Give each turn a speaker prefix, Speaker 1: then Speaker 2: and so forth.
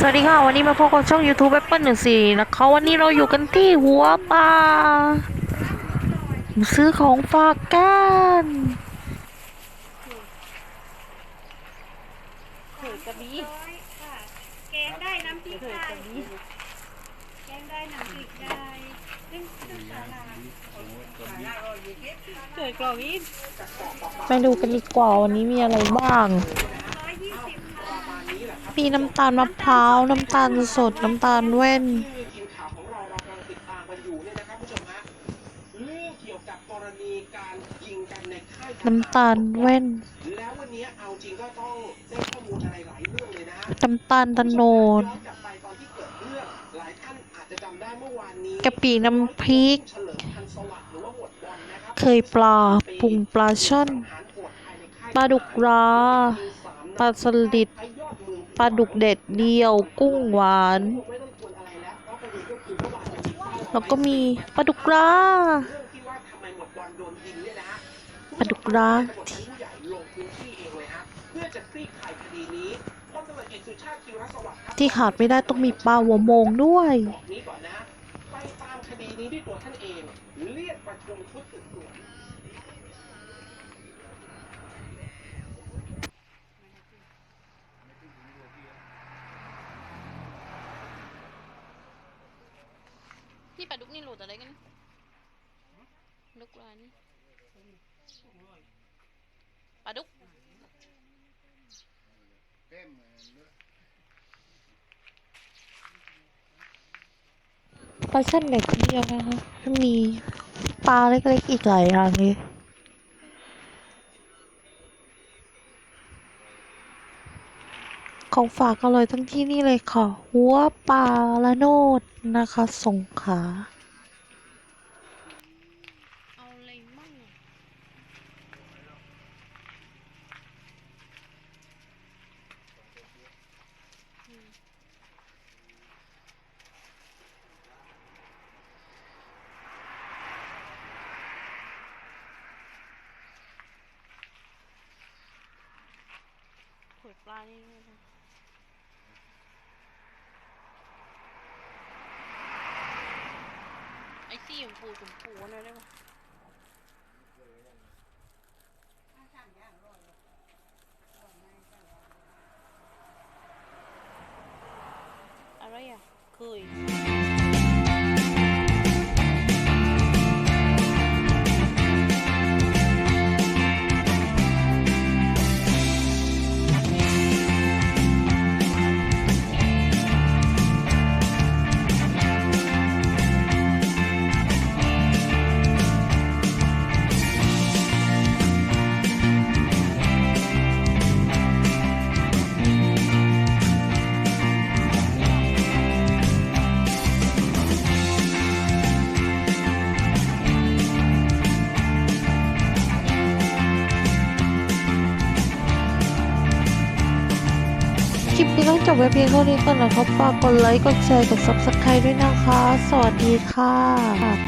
Speaker 1: สวัสดีค่ะ วันนี้มาพบกับช่อง YouTube Apple หนึ่งสี่นะคะวันนี้เราอยู่กันที่หัวป่ามซื้อของฝากกัน
Speaker 2: เผือกระบี่แกงได้น้ำพริกได้แกงได้น้ำพริกได้นึ่งนึ่งสาลา
Speaker 1: เกิดกล่องนี้ไปดูกันดีกว่าวันนี้มีอะไรบ้าง มีน้ำตาลมะพร้าว น้ำตาลสด น้ำตาลแว่น
Speaker 3: ทีมข่าวของเราเรากำลังติดตามกันอยู่เนี่ยนะครับผู้ชมฮะเรื่องเกี่ยวกับกรณีการยิงกันในค่ายทหาร
Speaker 1: น้ำตาลแว่น
Speaker 3: แล้ววันนี้เอาจริงก็ต้องได้ข้อมูลอะไรหลายเรื่องเลยนะฮะ
Speaker 1: น้ำตาลตะโนด
Speaker 3: ย้อนกลับไปตอนที่เกิดเรื่องหลายท่านอาจจะจำได้เมื่อวานนี้
Speaker 1: กะปิน้ำพริก
Speaker 3: เฉลิมพันธุ์สวัสดิ์หรือว่าหมวดบอลนะครับ
Speaker 1: เคยปลาปุงปลาช่อน
Speaker 3: สังหารโหดภายในค่าย
Speaker 1: ปลาดุกรา
Speaker 3: ยิงสามนัด
Speaker 1: ปลาสลิด ปลาดุกเด็ดเดียว กุ้งหวาน
Speaker 3: แล้วก็มี
Speaker 1: ปลาดุกรา
Speaker 3: เรื่องที่ว่า
Speaker 1: ปลาดุกรา
Speaker 3: ที่เองเลยฮะเพื่อจะคลี่คลา
Speaker 1: ที่ขาดไม่ได้ต้องมีปลาหัวโมงด้วย
Speaker 3: ไปตามคดีนี้ด้วยตัวท่านเองเรียกประชุมชุดสืบสวน
Speaker 4: นี่ปลาดุกนี่โหลดอะไรกันดุกลายนี่ปลาดุก
Speaker 1: ปลาเส้นเล็กเดียวนะคะมีปลาเล็กๆอีกหลายอย่างเลย ของฝากอร่อยทั้งที่นี่เลยค่ะ หัวปลาละโนดนะคะสงขาหัวดปลานี่ด้วยนะ
Speaker 4: ไอ้ซี่ชมพูชมพูอะไรได้ปะ
Speaker 1: นี้ต้องจบไว้เพียงเท่านี้ก่อนนะครับฝากกดไลค์ กดแชร์ กด subscribe ด้วยนะคะ สวัสดีค่ะ